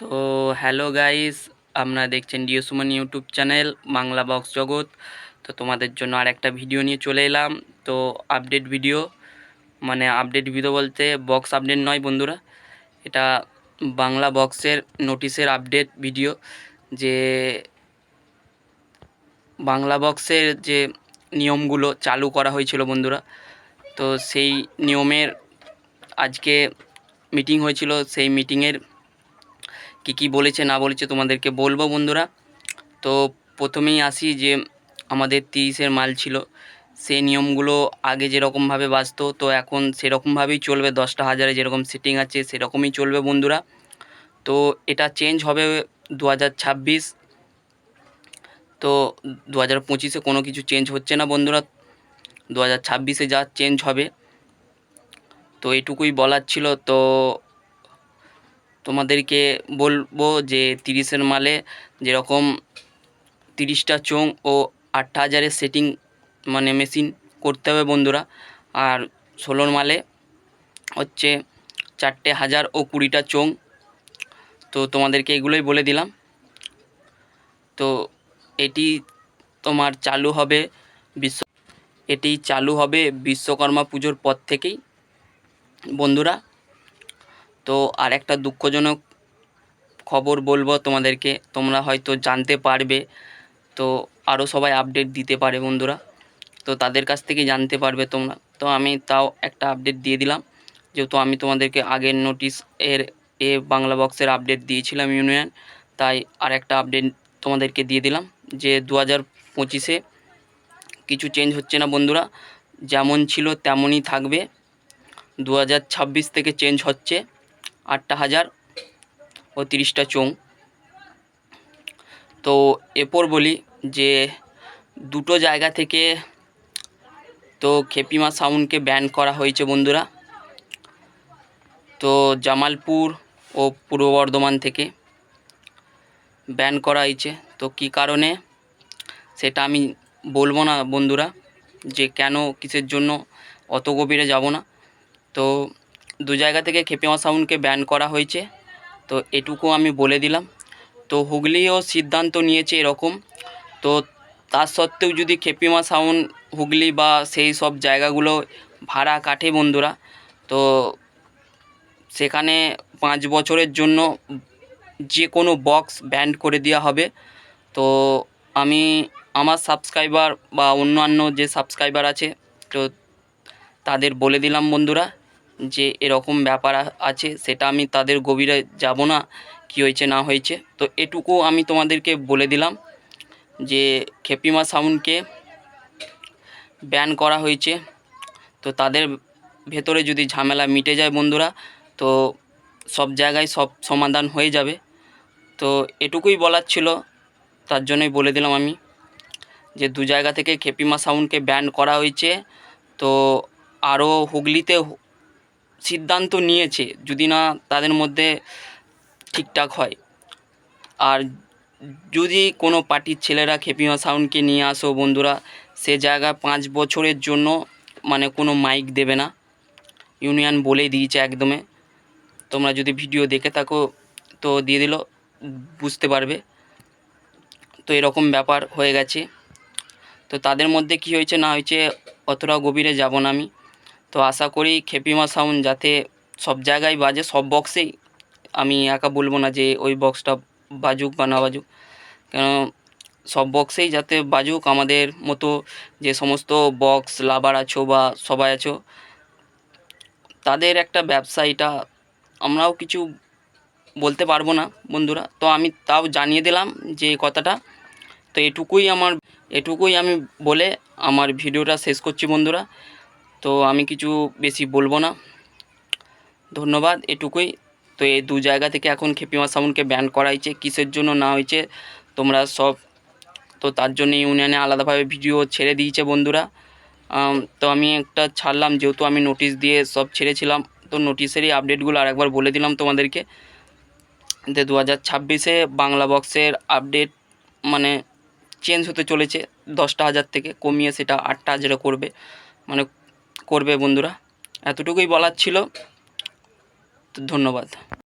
তো hello guys, আপনারা দেখছেন deo Suman YouTube channel Bangla box জগৎ। তো তোমাদের জন্য আর একটা ভিডিও নিয়ে চলে এলাম। তো আপডেট ভিডিও মানে আপডেট ভিডিও বলতে বক্স আপডেট নয় বন্ধুরা, এটা বাংলা বক্সের নোটিশের আপডেট ভিডিও যে বাংলা বক্সের যে নিয়মগুলো চালু করা হয়েছিল বন্ধুরা, তো সেই নিয়মের আজকে মিটিং হয়েছিল, সেই মিটিংয়ের কী কী বলেছে, না বলেছে তোমাদেরকে বলব বন্ধুরা। তো প্রথমেই আসি যে আমাদের তিরিশের মাল ছিল সেই নিয়মগুলো আগে যেরকমভাবে বাঁচতো, তো এখন সেরকমভাবেই চলবে। দশটা হাজারে যেরকম সেটিং আছে, সেরকমই চলবে বন্ধুরা। তো এটা চেঞ্জ হবে দু হাজার ছাব্বিশ। তো দু হাজার পঁচিশে কোনো কিছু চেঞ্জ হচ্ছে না বন্ধুরা। দু হাজার ছাব্বিশে যা চেঞ্জ হবে। তো এটুকুই বলার ছিল। তো তোমাদেরকে বলব যে তিরিশের মালে যেরকম তিরিশটা চোং ও আটটা হাজারের সেটিং মানে মেশিন করতে হবে বন্ধুরা। আর ষোলোর মালে হচ্ছে চারটে হাজার ও কুড়িটা চোং তো তোমাদেরকে এগুলোই বলে দিলাম। তো এটি তোমার চালু হবে বিশ্ব এটি চালু হবে বিশ্বকর্মা পুজোর পর থেকেই। বন্ধুরা তো আর একটা দুঃখজনক খবর বলব তোমাদেরকে। তোমরা হয়তো জানতে পারবে, তো আরও সবাই আপডেট দিতে পারে বন্ধুরা। তো তাদের কাছ থেকে জানতে পারবে তোমরা। তো আমি তাও একটা আপডেট দিয়ে দিলাম। যেহেতু আমি তোমাদেরকে আগের নোটিশ এর, এ বাংলা বক্সের আপডেট দিয়েছিলাম ইউনিয়ন তাই আর একটা আপডেট তোমাদেরকে দিয়ে দিলাম। যে দু হাজার পঁচিশে কিছু চেঞ্জ হচ্ছে না বন্ধুরা। যেমন ছিল তেমনই থাকবে। দু হাজার ছাব্বিশ থেকে চেঞ্জ হচ্ছে। আটটা হাজার ও তিরিশটা চোং তো এরপর বলি যে দুটো জায়গা থেকে তো খেপিমা সাউন্ডকে ব্যান করা হয়েছে বন্ধুরা। তো জামালপুর ও পূর্ব বর্ধমান থেকে ব্যান করা হয়েছে। তো কি কারণে? সেটা আমি বলব না বন্ধুরা। যে কেন, কিসের জন্য, অত গভীরে যাব না। তো দু জায়গা থেকে খেপিমা সাউন্ডকে ব্যান করা হয়েছে। তো এটুকু আমি বলে দিলাম। তো হুগলিও সিদ্ধান্ত নিয়েছে এরকম। তো তার সত্ত্বেও যদি খেপিমা সাউন্ড হুগলি বা সেই সব জায়গাগুলো ভাড়া কাটে বন্ধুরা, তো সেখানে পাঁচ বছরের জন্য যে কোনো বক্স ব্যান্ড করে দেওয়া হবে। তো আমি আমার সাবস্ক্রাইবার বা অন্যান্য যে সাবস্ক্রাইবার আছে, তো তাদের বলে দিলাম বন্ধুরা। যে এরকম ব্যাপার আছে, সেটা আমি তাদের গভীরে যাব না, কী হয়েছে, না হয়েছে। তো এটুকু আমি তোমাদেরকে বলে দিলাম যে খেপিমা সাউন্ডকে ব্যান করা হয়েছে। তো তাদের ভেতরে যদি ঝামেলা মিটে যায় বন্ধুরা, তো সব জায়গায় সব সমাধান হয়ে যাবে। তো এটুকুই বলার ছিল, তার জন্যই বলে দিলাম আমি যে দু জায়গা থেকে খেপিমা সাউন্ডকে ব্যান করা হয়েছে। তো আরও হুগলিতে সিদ্ধান্ত নিয়েছে যদি না তাদের মধ্যে ঠিকঠাক হয়। আর যদি কোনো পার্টির ছেলেরা খেপিমা সাউন্ডকে নিয়ে আসো বন্ধুরা, সে জায়গা পাঁচ বছরের জন্য মানে কোনো মাইক দেবে না। ইউনিয়ন বলেই দিয়েছে একদমে। তোমরা যদি ভিডিও দেখে থাকো তো দিয়ে দিল, বুঝতে পারবে। তো এরকম ব্যাপার হয়ে গেছে। তো তাদের মধ্যে কি হয়েছে না হয়েছে অতটা গভীরে যাব না আমি। তো আশা করি খেপিমা সাউন্ড যাতে সব জায়গায় বাজে, সব বক্সেই আমি একা বলব না যে ওই বক্সটা বাজুক বা না বাজুক। কেন সব বক্সেই যাতে বাজুক, আমাদের মতো যে সমস্ত বক্স লাভার আছো বা সবাই আছো, তাদের একটা ব্যবসা এটা আমরাও কিছু বলতে পারব না বন্ধুরা। তো আমি তাও জানিয়ে দিলাম যে কথাটা। তো এটুকুই আমার, এটুকুই আমি বলে আমার ভিডিওটা শেষ করছি বন্ধুরা। তো আমি কিছু বেশি বলব না। ধন্যবাদ এটুকুই। তো এই দু জায়গা থেকে এখন খেপিমা সাউন্ডকে ব্যান করা হয়েছে। কিসের জন্য না হয়েছে, তোমরা সব, তো তার জন্য ইউনিয়নে আলাদাভাবে ভিডিও ছেড়ে দিয়েছে বন্ধুরা। তো আমি একটা ছাড়লাম, যেহেতু আমি নোটিশ দিয়ে সব ছেড়েছিলাম, তো নোটিশেরই আপডেটগুলো আরেকবার বলে দিলাম তোমাদেরকে। যে দু হাজার ছাব্বিশে বাংলা বক্সের আপডেট মানে চেঞ্জ হতে চলেছে, দশটা হাজার থেকে, কমিয়ে সেটা আটটা হাজারে করবে। মানে করবে বন্ধুরা। এতটুকুই বলার ছিল। তো ধন্যবাদ।